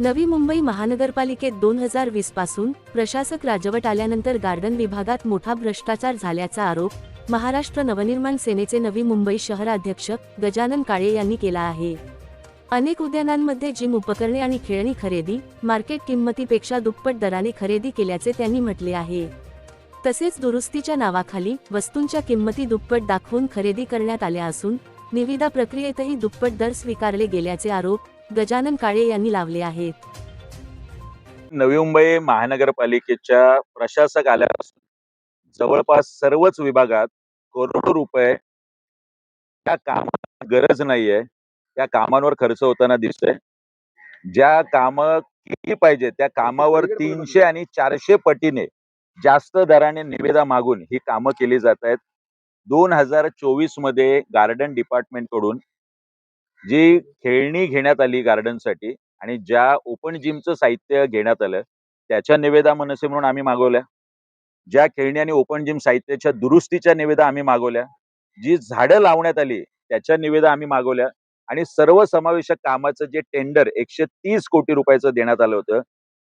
नवी मुंबई महानगरपालिकेत दोन हजार वीसपासून प्रशासक राजवट आल्यानंतर गार्डन विभागात मोठा भ्रष्टाचार झाल्याचा आरोप महाराष्ट्र नवनिर्माण सेनेचे नवी मुंबई शहराध्यक्ष गजानन काळे यांनी केला आहे. अनेक उद्यानांमध्ये जिम उपकरणे आणि खेळणी खरेदी मार्केट किंमतीपेक्षा दुप्पट दराने खरेदी केल्याचे त्यांनी म्हटले आहे. तसेच दुरुस्तीच्या नावाखाली वस्तूंच्या किंमती दुप्पट दाखवून खरेदी करण्यात आल्या असून निविदा प्रक्रियेतही दुप्पट दर स्वीकारले गेल्याचे आरोप गजानन काळे यांनी लावले आहेत. नवी मुंबई महानगरपालिकेच्या प्रशासक आल्यापासून जवळपास सर्वच विभागात करोडो रुपये त्या कामात गरज नाहीये. त्या कामांवर खर्च होताना दिसतोय. ज्या काम केली पाहिजे त्या कामावर तीनशे आणि चारशे पटीने जास्त दराने निविदा मागून ही कामं केली जात आहेत. दोन हजार चोवीसमध्ये गार्डन डिपार्टमेंटकडून जी खेळणी घेण्यात आली गार्डनसाठी आणि ज्या ओपन जिमचं साहित्य घेण्यात आलं त्याच्या निवेदा मनसे म्हणून आम्ही मागवल्या. ज्या खेळणी आणि ओपन जिम साहित्याच्या दुरुस्तीच्या निवेदा आम्ही मागवल्या. जी झाडं लावण्यात आली त्याच्या निवेदा आम्ही मागवल्या आणि सर्व समावेशक कामाचं जे टेंडर एकशे तीस कोटी रुपयाचं देण्यात आलं होतं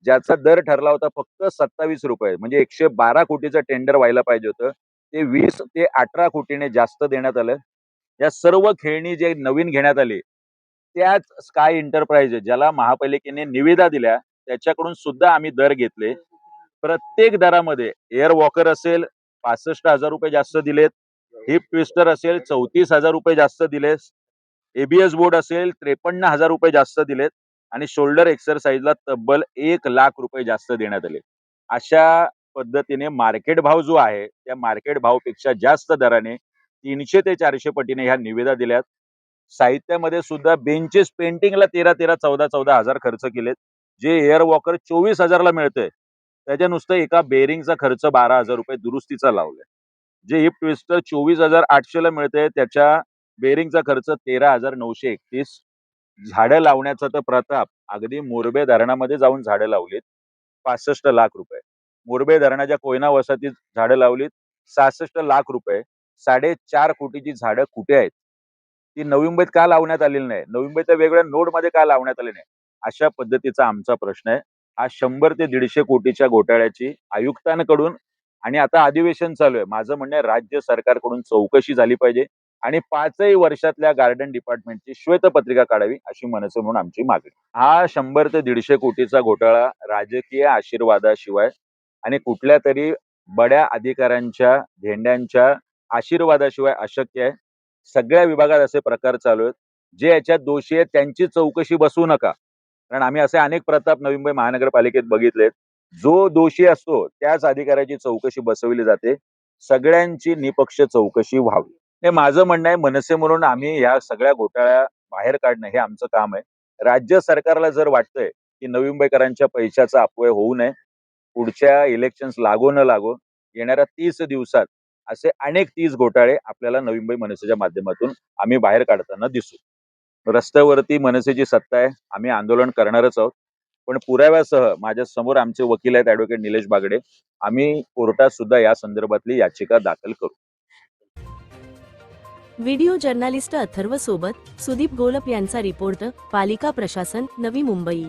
ज्याचा दर ठरला होता फक्त सत्तावीस रुपये म्हणजे एकशे बारा कोटीचं टेंडर व्हायला पाहिजे होतं. ते वीस ते अठरा कोटीने जास्त देण्यात आलं. या सर्व खेळणी जे नवीन घेण्यात आली त्याच स्काय एंटरप्राइजेस ज्याला महापालिकेने निविदा दिल्या त्याच्याकडून सुद्धा आम्ही दर घेतले. प्रत्येक दरामध्ये एअर वॉकर असेल पासष्ट हजार रुपये जास्त दिलेत. हिप ट्विस्टर असेल चौतीस हजार रुपये जास्त दिले एबीएस बोर्ड असेल त्रेपन्न हजार रुपये जास्त दिलेत. आणि शोल्डर एक्सरसाइजला तब्बल एक लाख रुपये जास्त देण्यात आले. अशा पद्धतीने मार्केट भाव जो आहे त्या मार्केट भावपेक्षा जास्त दराने तीनशे ते चारशे पटीने ह्या निविदा दिल्यात. साहित्यामध्ये सुद्धा बेंचेस पेंटिंगला तेरा तेरा चौदा चौदा हजार खर्च केलेत. जे एअर वॉकर चोवीस हजारला मिळतंय. त्याच्या नुसतं एका बेरिंगचा खर्च बारा हजार रुपये दुरुस्तीचा लावलाय. जे हिप ट्विस्टर चोवीस हजार आठशेला मिळते त्याच्या बेरिंगचा खर्च तेरा हजार नऊशे एकतीस. झाडं लावण्याचा तर प्रताप अगदी मोरबे धरणामध्ये जाऊन झाडं लावलीत. पासष्ट लाख रुपये. मोरबे धरणाच्या कोयना वसाहतीत झाडं लावलीत. सहासष्ट लाख रुपये. साडेचार कोटीची झाडं कुठे आहेत? ती नवी मुंबईत का लावण्यात आलेली नाही? नवी मुंबईच्या वेगळ्या नोडमध्ये का लावण्यात आले नाही? अशा पद्धतीचा आमचा प्रश्न आहे. हा शंभर ते दीडशे कोटीच्या घोटाळ्याची आयुक्तांकडून आणि आता अधिवेशन चालू आहे. माझं म्हणणं राज्य सरकारकडून चौकशी झाली पाहिजे आणि पाचही वर्षातल्या गार्डन डिपार्टमेंटची श्वेतपत्रिका काढावी अशी मनसे म्हणून आमची मागणी हा शंभर ते दीडशे कोटीचा घोटाळा राजकीय आशीर्वादाशिवाय आणि कुठल्या तरी बड्या अधिकाऱ्यांच्या धेंड्यांच्या आशीर्वादाशिवाय अशक्य आहे. सगळ्या विभागात असे प्रकार चालू आहेत. जे याच्यात दोषी आहेत त्यांची चौकशी बसवू नका. कारण आम्ही असे अनेक प्रताप नवी मुंबई महानगरपालिकेत बघितलेत. जो दोषी असतो त्याच अधिकाऱ्याची चौकशी बसवली जाते. सगळ्यांची निपक्ष चौकशी व्हावी. हे माझं म्हणणं आहे. मनसे म्हणून आम्ही या सगळ्या घोटाळ्या बाहेर काढणं हे आमचं काम आहे. राज्य सरकारला जर वाटतंय की नवी मुंबईकरांच्या पैशाचा अपव्यय होऊ नये पुढच्या इलेक्शन्स लागो न लागो येणाऱ्या तीस दिवसात असे अनेक तीस घोटाळे आपल्याला नवी मुंबई मनसेच्या माध्यमातून आम्ही बाहेर काढताना दिसू. रस्त्यावरती मनसेची सत्ता आहे आम्ही आंदोलन करणारच आहोत. पण पुराव्यासह माझ्यासमोर आमचे वकील आहेत ऍडव्होकेट निलेश बागडे आम्ही कोर्टात सुद्धा या संदर्भातली याचिका दाखल करू. व्हिडिओ जर्नालिस्ट अथर्व सोबत सुदीप गोलप यांचा रिपोर्ट पालिका प्रशासन नवी मुंबई.